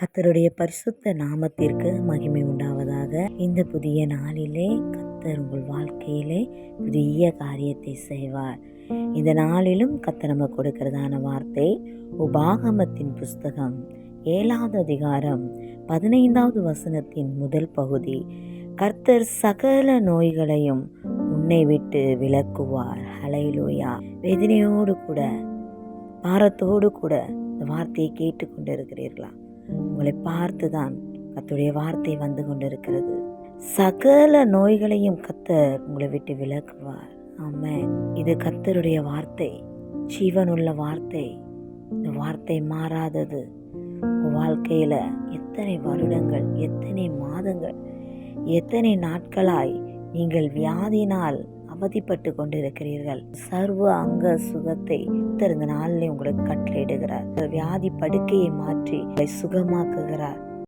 கர்த்தருடைய பரிசுத்த நாமத்திற்கு மகிமை உண்டாவதாக. இந்த புதிய நாளிலே கர்த்தர் உங்கள் வாழ்க்கையிலே புதிய காரியத்தை செய்வார். இந்த நாளிலும் கர்த்தர் நம்ம கொடுக்கிறதான வார்த்தை உபாகமத்தின் புஸ்தகம் ஏழாவது அதிகாரம் பதினைந்தாவது வசனத்தின் முதல் பகுதி. கர்த்தர் சகல நோய்களையும் உன்னை விட்டு விலக்குவார். ஹலைலூயா வேதனையோடு கூட பாரத்தோடு கூட இந்த வார்த்தையை கேட்டுக்கொண்டு இருக்கிறீர்களா உங்களை பார்த்துதான் கத்துடைய வார்த்தை வந்து கொண்டிருக்கிறது. சகல நோய்களையும் கத்தர் உங்களை விட்டு விலக்குவார். ஆமென். இது கத்தருடைய வார்த்தை. ஜீவனுள்ள வார்த்தை. இந்த வார்த்தை மாறாதது. வாழ்க்கையில் வாழ்க்கையில எத்தனை வருடங்கள் எத்தனை மாதங்கள் எத்தனை நாட்களாய் நீங்கள் வியாதினால் அவதிப்பட்டு கொண்டிருக்கிறீர்கள். சர்வ அங்க சுகத்தை இந்த நாளிலே உங்களுக்கு கட்டளையிடுகிறார். வியாதி படுக்கையை மாற்றி சுகமாக்குகிறார்.